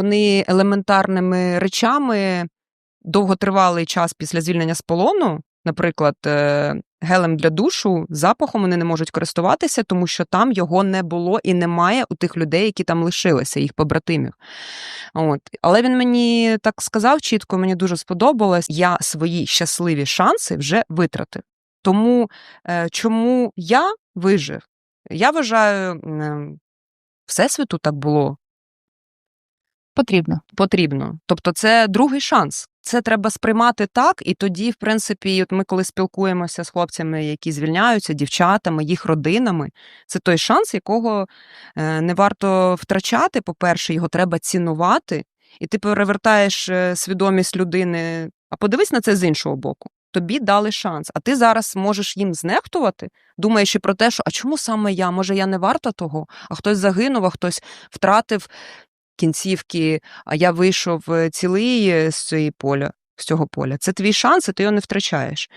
Вони елементарними речами довготривалий час після звільнення з полону, наприклад, е, гелем для душу, запахом вони не можуть користуватися, тому що там його не було і немає у тих людей, які там лишилися, їх побратимів. От. Але він мені так сказав чітко, мені дуже сподобалось. Я свої щасливі шанси вже витратив. Тому е, чому я вижив? Я вважаю, всесвіту так було Потрібно. потрібно. Тобто, це другий шанс. Це треба сприймати так, і тоді, в принципі, от ми коли спілкуємося з хлопцями, які звільняються, дівчатами, їх родинами, це той шанс, якого е, не варто втрачати. По-перше, його треба цінувати, і ти перевертаєш е, свідомість людини. А подивись на це з іншого боку. Тобі дали шанс, а ти зараз можеш їм знехтувати, думаючи про те, що а чому саме я? Може, я не варта того? А хтось загинув, а хтось втратив кінцівки, а я вийшов е, цілий е, з цієї поля, з цього поля. Це твій шанс, і ти його не втрачаєш.